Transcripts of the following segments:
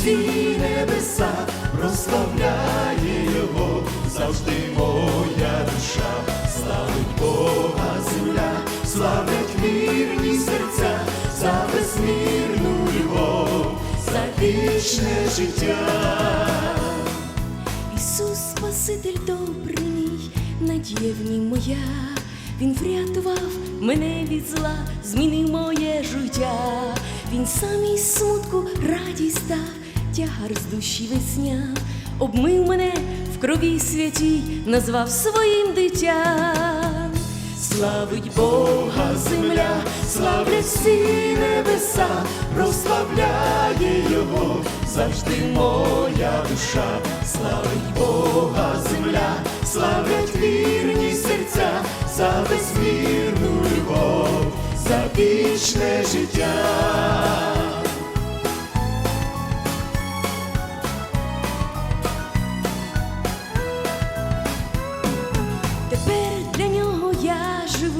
всі небеса, прославляє Його, завжди моя душа, славить Бога земля, славлять вірні серця, за безмірну любов, за вічне життя. Ісус, Спаситель добрий мій, надія моя, Він врятував мене від зла, змінив моє життя. Він сам із смутку радість дав, тягар з душі весня, обмив мене в крові святій, назвав своїм дитям. Славить Бога земля, славлять всі небеса, прославляє Його, завжди моя душа, славить Бога земля, славлять вірні серця, за безмірну любов, за вічне життя.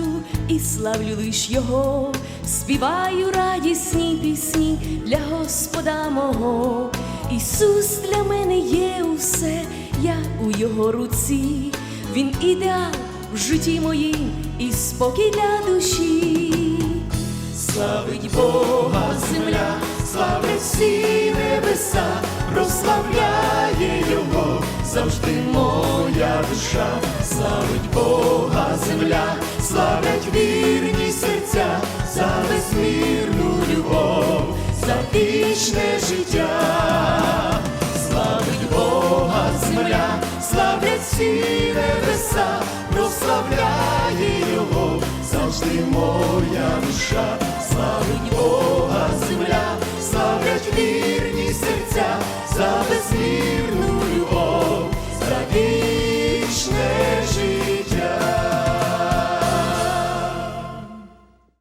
Я і славлю лиш його, співаю радісні пісні для Господа мого. Ісус для мене є усе, я у його руці, Він ідеал в житті моїм і спокій для душі. Славить Бога земля, славлять всі небеса, прославляє Його, завжди душа, славить Бога земля, славлять вірні серця, за безмірну любов, за вічне життя. Славить Бога земля, славлять всі небеса, прославляє Його, завжди моя душа,